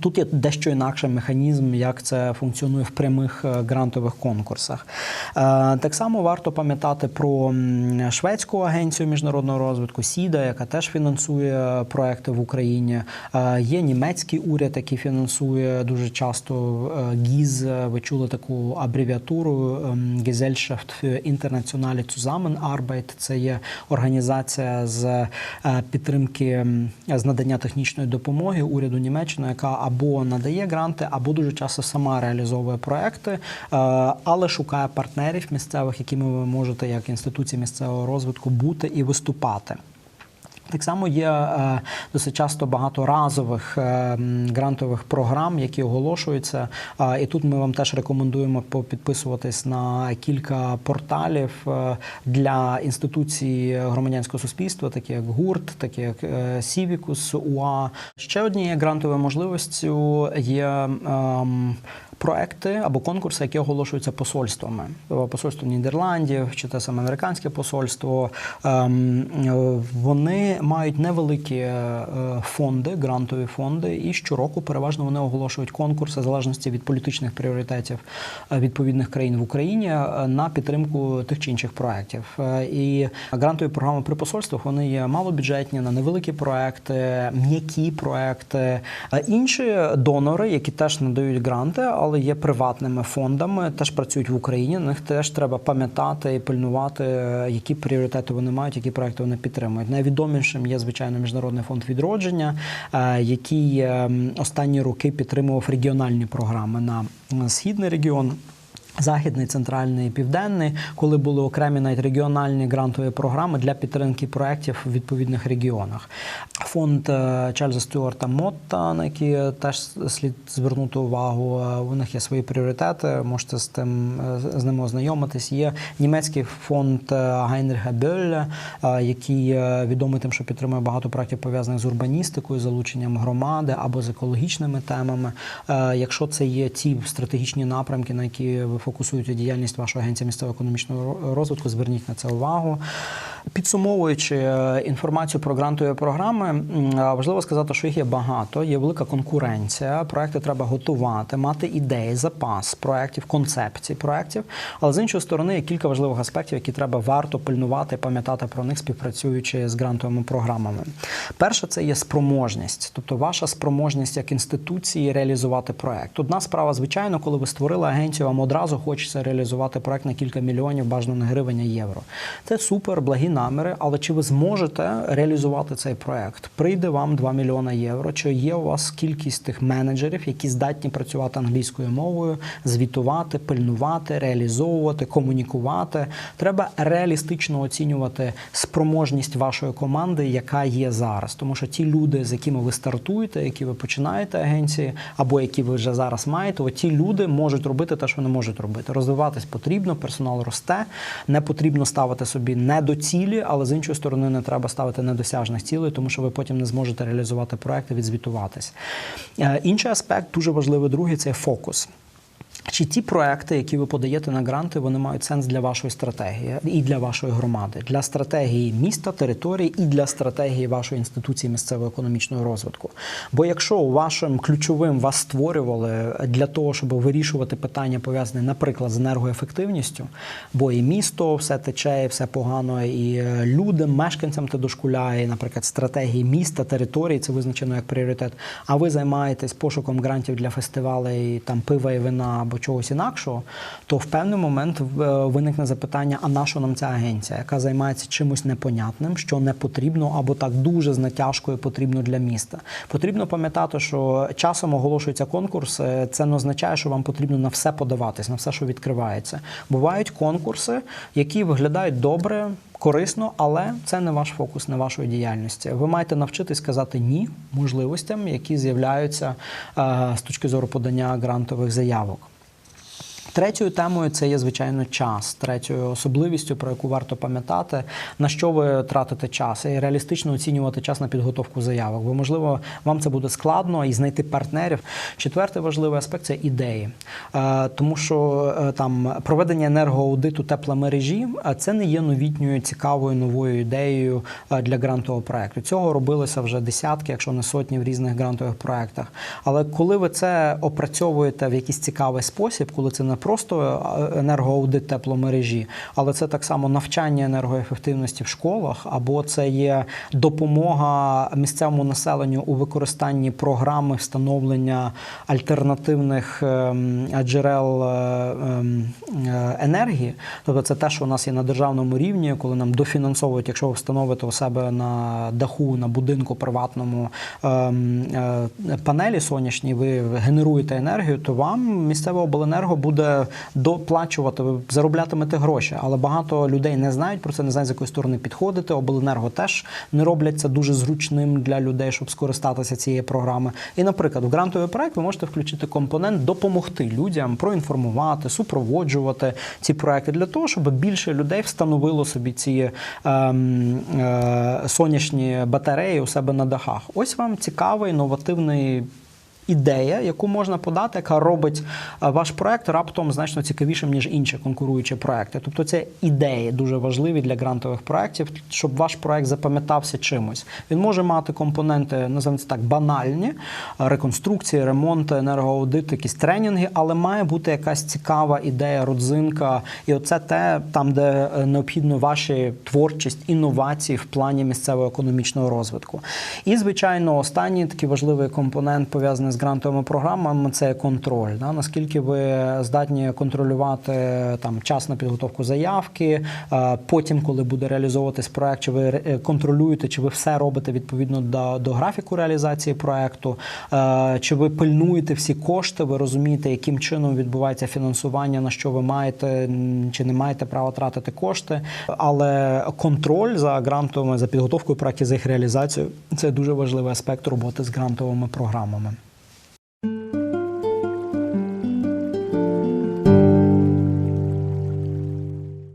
Тут є дещо інакший механізм, як це функціонує в прямих е, грантових конкурсах. Е, Так само варто пам'ятати про шведську агенцію міжнародного розвитку СІДА, яка теж фінансує проекти в Україні. Е, Є німецький уряд, який фінансує дуже часто ГІЗ. Ви чули таку абревіатуру ем, Gesellschaft für internationale Zusammenarbeit. Це є організація з підтримки з надання технічної допомоги уряду Німеччини, яка або надає гранти, або дуже часто сама реалізовує проекти, е, але шукає партнерів місцевих, якими ви можете як інституції місцевого розвитку бути і виступати. Так само є е, досить часто багато разових е, грантових програм, які оголошуються. І тут ми вам теж рекомендуємо підписуватись на кілька порталів е, для інституцій громадянського суспільства, такі як ГУРТ, такі як Сівікус, УА. Ще однією грантовою можливістю є. Проекти або конкурси, які оголошуються посольствами, посольство Нідерландів чи те саме американське посольство, ем, е, вони мають невеликі е, фонди, грантові фонди, і щороку переважно вони оголошують конкурси в залежності від політичних пріоритетів е, відповідних країн в Україні е, на підтримку тих чи інших проєктів. Е, І грантові програми при посольствах вони є малобюджетні на невеликі проекти, м'які проекти. Е, Інші донори, які теж надають гранти, але є приватними фондами, теж працюють в Україні. На них теж треба пам'ятати і пильнувати, е, які пріоритети вони мають, які проекти вони підтримують. Найвідомішим є звичайно міжнародний фонд відродження, е, який е, останні роки підтримував регіональні програми на східний регіон. Західний, центральний, і південний, коли були окремі навіть регіональні грантові програми для підтримки проєктів в відповідних регіонах. Фонд е, Чарльза Стюарта Мотта, на який теж слід звернути увагу. е, У них є свої пріоритети. Можете з тим е, з ними ознайомитись. Є німецький фонд Гайнріха Бьолля, який відомий тим, що підтримує багато проєктів пов'язаних з урбаністикою, залученням громади або з екологічними темами. Якщо це є ті стратегічні напрямки, на які ви фокусуєте діяльність вашої агенції місцевого економічного розвитку, зверніть на це увагу. Підсумовуючи е, інформацію про грантові програми, е, важливо сказати, що їх є багато, є велика конкуренція. Проекти треба готувати, мати ідеї, запас проєктів, концепцій проєктів. Але з іншої сторони є кілька важливих аспектів, які треба варто пильнувати, пам'ятати про них, співпрацюючи з грантовими програмами. Перше, це є спроможність, тобто ваша спроможність як інституції реалізувати проект. Одна справа, звичайно, коли ви створили агенцію, вам одразу хочеться реалізувати проект на кілька мільйонів, бажано не гривень, а євро. Це супер, благі наміри, але чи ви зможете реалізувати цей проект? Прийде вам 2 мільйона євро. Чи є у вас кількість тих менеджерів, які здатні працювати англійською мовою, звітувати, пильнувати, реалізовувати, комунікувати? Треба реалістично оцінювати спроможність вашої команди, яка є зараз. Тому що ті люди, з якими ви стартуєте, які ви починаєте агенції, або які ви вже зараз маєте, ті люди можуть робити те, що не можуть. Розвиватись потрібно, персонал росте, не потрібно ставити собі не до цілі, але з іншої сторони не треба ставити недосяжних цілей, тому що ви потім не зможете реалізувати проекти, відзвітуватись. Е, Інший аспект дуже важливий, другий це фокус. Чи ті проекти, які ви подаєте на гранти, вони мають сенс для вашої стратегії і для вашої громади, для стратегії міста, території і для стратегії вашої інституції місцевого економічного розвитку? Бо якщо вашим ключовим вас створювали для того, щоб вирішувати питання пов'язані, наприклад, з енергоефективністю, бо і місто все тече, і все погано, і е, людям, мешканцям те дошкуляє, наприклад, стратегії міста, території це визначено як пріоритет. А ви займаєтесь пошуком грантів для фестивалей там пива і вина або чогось інакшого, то в певний момент е, виникне запитання: а на що нам ця агенція, яка займається чимось непонятним, що не потрібно, або так дуже з натяжкою потрібно для міста. Потрібно пам'ятати, що часом оголошується конкурс. е, Це не означає, що вам потрібно на все подаватись, на все, що відкривається. Бувають конкурси, які виглядають добре. Корисно, але це не ваш фокус, не вашої діяльності. Ви маєте навчитись сказати ні можливостям, які з'являються е, з точки зору подання грантових заявок. Третьою темою це є звичайно час. Третьою особливістю, про яку варто пам'ятати, на що ви тратите час, і реалістично оцінювати час на підготовку заявок. Бо можливо вам це буде складно і знайти партнерів. Четвертий важливий аспект це ідеї, Е, тому що е, там проведення енергоаудиту тепломережі е, це не є новітньою цікавою новою ідеєю для грантового проекту. Цього робилося вже десятки, якщо не сотні в різних грантових проектах. Але коли ви це опрацьовуєте в якийсь цікавий спосіб, коли це не просто е, енергоаудит тепломережі, але це так само навчання енергоефективності в школах, або це є допомога місцевому населенню у використанні програми встановлення альтернативних ем, джерел е, ем, е, енергії. Тобто це те, що у нас є на державному рівні, коли нам дофінансовують, якщо ви встановите у себе на даху на будинку приватному ем, панелі сонячні, ви генеруєте енергію, то вам місцеве обленерго буде доплачувати, зароблятимете гроші. Але багато людей не знають про це, не знають, з якої сторони підходити. Обленерго теж не роблять це дуже зручним для людей, щоб скористатися цієї програми. І, наприклад, в грантовий проект ви можете включити компонент допомогти людям проінформувати, супроводжувати ці проекти для того, щоб більше людей встановило собі ці ем, е, сонячні батареї у себе на дахах. Ось вам цікавий інновативний. Ідея, яку можна подати, яка робить е, ваш проект раптом значно цікавішим ніж інші конкуруючі проекти. Тобто, це ідеї дуже важливі для грантових проєктів, щоб ваш проект запам'ятався чимось. Він може мати компоненти, називаємо це так, банальні е, реконструкції, ремонти, енергоаудит, якісь тренінги, але має бути якась цікава ідея, родзинка, і оце те, там, де е, необхідно ваші творчість, інновації в плані місцевого економічного розвитку. І, звичайно, останній такий важливий компонент пов'язаний з грантовими програмами це контроль. Да? Наскільки ви здатні контролювати там час на підготовку заявки, е, потім, коли буде реалізовуватись проект, чи ви е, контролюєте, чи ви все робите відповідно до, до графіку реалізації проекту, е, чи ви пильнуєте всі кошти, ви розумієте, яким чином відбувається фінансування, на що ви маєте чи не маєте права тратити кошти. Але контроль за грантовими, за підготовкою проектів, за їх реалізацією це дуже важливий аспект роботи з грантовими програмами.